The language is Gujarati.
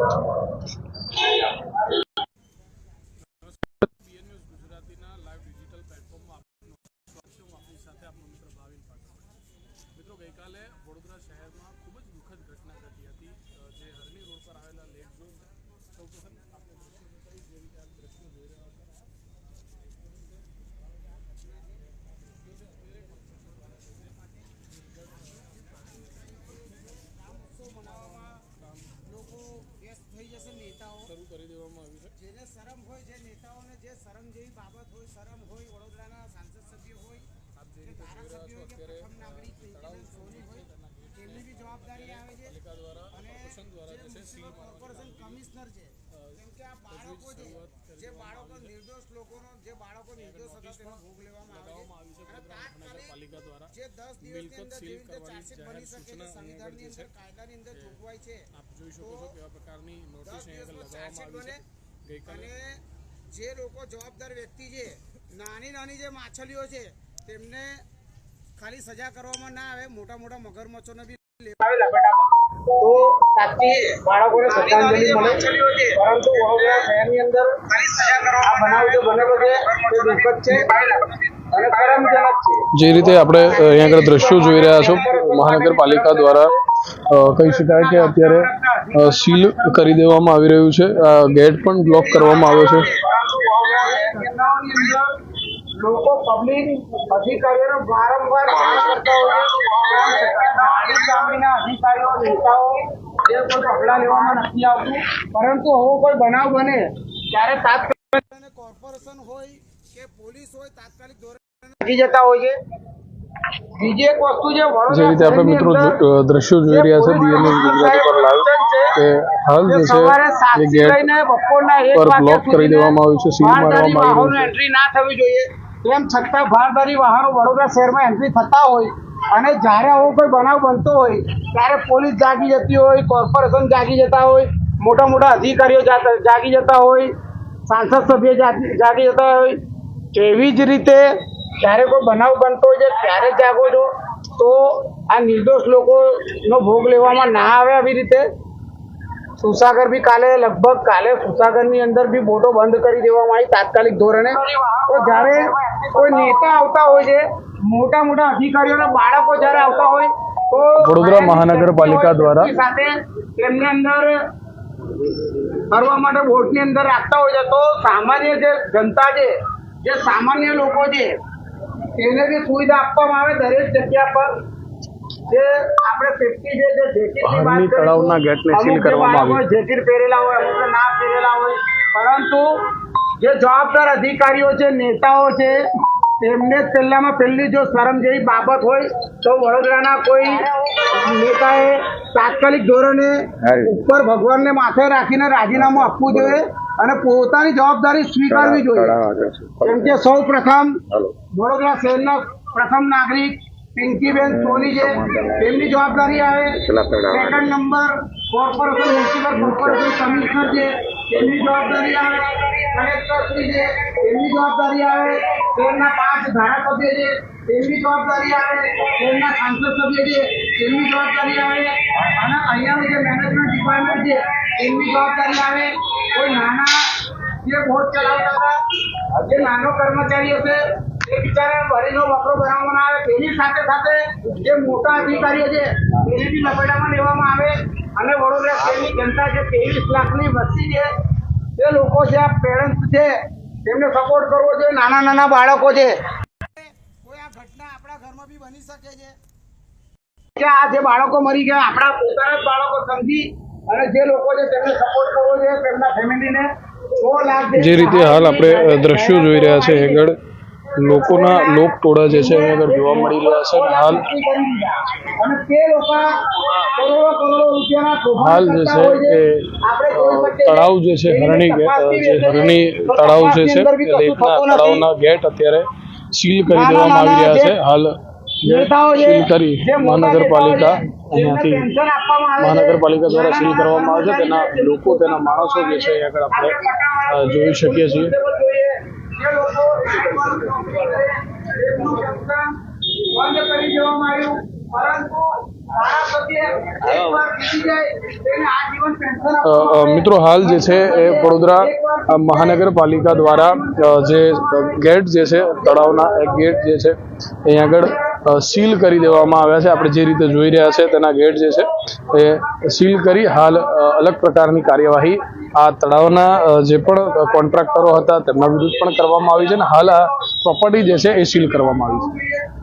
મિત્ર, ગઈકાલે વડોદરા શહેરમાં ખૂબ જ દુઃખદ ઘટના ઘટી હતી જે હરણી રોડ પર આવેલા લેક ઝોન સૌપ્રથમ આપણે દ્રશ્યો રીતે આપ દ્રશ્યો જોઈ રહ્યા હતા લોકો વ્યસ્ત થઈ જશે નેતાઓ શરૂ કરી દેવામાં આવ્યું છે જેને શરમ હોય જે નેતાઓને જે શરમ જેવી બાબત હોય શરમ હોય વડોદરાના સાંસદ સભ્ય હોય જે કે ધારાસભ્ય હોય કે પ્રથમ નાગરિક સોની હોય તેમની બી જવાબદારી આવે છે. અને જે કોર્પોરેશન કમિશનર છે કેમ કે આ બાળકો છે જે બાળકો નિર્દોષ લોકોનો જે બાળકો નિર્દોષ હતા તેનો ભોગ લેવામાં આવે છે. અને તાત્કાલિક જે દસ દિવસની અંદર જેવી રીતે ચાર્જશીટ બની શકે છે સંવિધાનની અંદર કાયદાની અંદર જોગવાઈ છે આપ જોઈ શકો છો કેવા પ્રકારની નોટિસ અહીંયા લગાવવામાં આવી છે. અને જે લોકો જવાબદાર વ્યક્તિ છે નાની નાની જે માછલીઓ છે તેમને ખાલી સજા કરવામાં ના આવે મોટા મોટા મગરમચ્છોને બી તો તાકી બાળકોને શ્રદ્ધાંજલિ મળે પરંતુ વડોદરા શહેરની અંદર આ બનાવ જે બનેલો છે તે દુઃખદ છે અને કરમજનક છે. જે રીતે આપણે અહીંયા આગળ દ્રશ્યો જોઈ રહ્યા છો મહાનગરપાલિકા દ્વારા કહી શકાય કે અત્યારે સીલ કરી દેવામાં આવી રહ્યું છે. ગેટ પણ બ્લોક કરવામાં આવ્યો છે. લોકો પબ્લિક અધિકારીઓને વારંવાર જાણ કરતા હોય છે. ગાડી સામેના અધિકારીઓ નેતાઓ એ કોઈ પગલાં લેવામાં નથી આવતું. પરંતુ હવે કોઈ બનાવ બને ત્યારે તાત્કાલિક કોર્પોરેશન હોય કે પોલીસ હોય તાત્કાલિક ધોરણે જતા હોય છે. બીજી એક વસ્તુ જે રીતે આપણે મિત્રો દ્રશ્યો જોઈ રહ્યા છે બીએનએસ ગુજરાતી પર લાઈવ કે હાલ જે છે જે ગેટ પર બ્લોક કરી દેવામાં આવ્યું છે, સીલ મારવામાં આવ્યું વાહનો છે. એન્ટ્રી ના થવી જોઈએ તેમ છતાં ભારદારી વાહનો વડોદરા શહેરમાં એન્ટ્રી થતા હોય અને જ્યારે આવો કોઈ બનાવ બનતો હોય ત્યારે પોલીસ જાગી જતી હોય કોર્પોરેશન જાગી જતા હોય મોટા મોટા અધિકારીઓ જાગી જતા હોય સાંસદ સભ્ય જાગી જાગી જતા હોય તેવી જ રીતે જ્યારે કોઈ બનાવ બનતો હોય છે ત્યારે જાગો છો તો આ નિર્દોષ લોકોનો ભોગ લેવામાં ના આવે આવી રીતે. સુસાગર બી કાલે લગભગ કાલે સુસાગરની અંદર બી બોટો બંધ કરી દેવામાં આવી તાત્કાલિક ધોરણે. તો જ્યારે કોઈ નેતા આવતા હોય છે મોટા મોટા અધિકારીઓના બાળકો જ્યારે આવતા હોય તો વડોદરા મહાનગરપાલિકા દ્વારા સાથે તેમની અંદર ફરવા માટે બોટની અંદર રાખતા હોય છે. તો સામાન્ય જે જનતા છે જે સામાન્ય લોકો છે તેને જે સુવિધા આપવામાં આવે દરેક જગ્યા પર જે આપણે સેફટી જે જેકેટની વાત તળાવના ગેટને સીલ કરવામાં આવ્યું. જેકેટ પહેરેલા હોય અમુક ના પહેરેલા હોય પરંતુ જે જવાબદાર અધિકારીઓ છે નેતાઓ છે તેમને જ પહેલામાં પહેલી જો શરમ જેવી બાબત હોય તો વડોદરાના કોઈ નેતાએ તાત્કાલિક ધોરણે ઉપર ભગવાનને માથે રાખીને રાજીનામું આપવું જોઈએ અને પોતાની જવાબદારી સ્વીકારવી જોઈએ. કેમ કે સૌ પ્રથમ વડોદરા શહેરના પ્રથમ નાગરિક પિંકીબેન સોની છે. તેમની જવાબદારી આવે. Second number corporation municipal corporation commissioner છે. તેમની જવાબદારી આવે. કલેક્ટર શ્રી છે. તેમની જવાબદારી આવે. શહેરના પાંચ ધારાસભ્ય છે. તેમની જવાબદારી આવે. શહેરના સાંસદ સભ્ય છે. તેમની જવાબદારી આવે. અને અહીંયાનું જે છે. એમની જવાબદારી આવે કોઈ નાના જે બોટ ચલાવતા હતા જે નાનો કર્મચારી હશે એ બિચારા ભરીનો વકરો બનાવવામાં આવે તેની સાથે સાથે જે મોટા અધિકારીઓ છે તેને બી લપેટામાં લેવામાં આવે. અને વડોદરા શહેરની જનતા છે ત્રેવીસ લાખની વસ્તી છે. તે લોકો છે આ પેરેન્ટ્સ છે તેમને સપોર્ટ કરવો જોઈએ નાના નાના બાળકો છે. કોઈ આ ઘટના આપણા ઘરમાં બી બની શકે છે? કે આ જે બાળકો મરી ગયા આપણા પોતાના જ બાળકો સમજી અને જે લોકો છે તેમને સપોર્ટ કરવો જોઈએ તેમના ફેમિલીને જે રીતે હાલ આપણે દ્રશ્યો જોઈ રહ્યા છે આગળ લોકોના લોક ટોળા જે છે એ આગળ જોવા મળી રહ્યા છે હાલ અને તે લોકો કરોડો કરોડો રૂપિયાના હાલ જે છે એ. તળાવ જે છે હરણી જે હરણી તળાવ જે છે લેકના તળાવના ગેટ અત્યારે સીલ કરી દેવામાં આવી રહ્યા છે. હાલ સીલ કરી મહાનગરપાલિકા અહીંયાથી. મહાનગરપાલિકા દ્વારા સીલ કરવામાં આવે છે. તેના લોકો તેના માણસો જે છે આગળ આપણે જોઈ શકીએ છીએ. બંધ કરી દેવામાં આવ્યું પરંતુ મિત્રો હાલ જે છે એ વડોદરા મહાનગરપાલિકા દ્વારા જે ગેટ જે છે તળાવના એક ગેટ જે છે અહીં આગળ સીલ કરી દેવામાં આવ્યા છે. આપણે જે રીતે જોઈ રહ્યા છે તેના ગેટ જે છે, એ સીલ કરી હાલ અલગ પ્રકારની કાર્યવાહી આ તળાવના જે પણ કોન્ટ્રાક્ટરો હતા તેમના વિરુદ્ધ પણ કરવામાં આવી છે અને હાલ આ પ્રોપર્ટી જે છે એ સીલ કરવામાં આવી છે.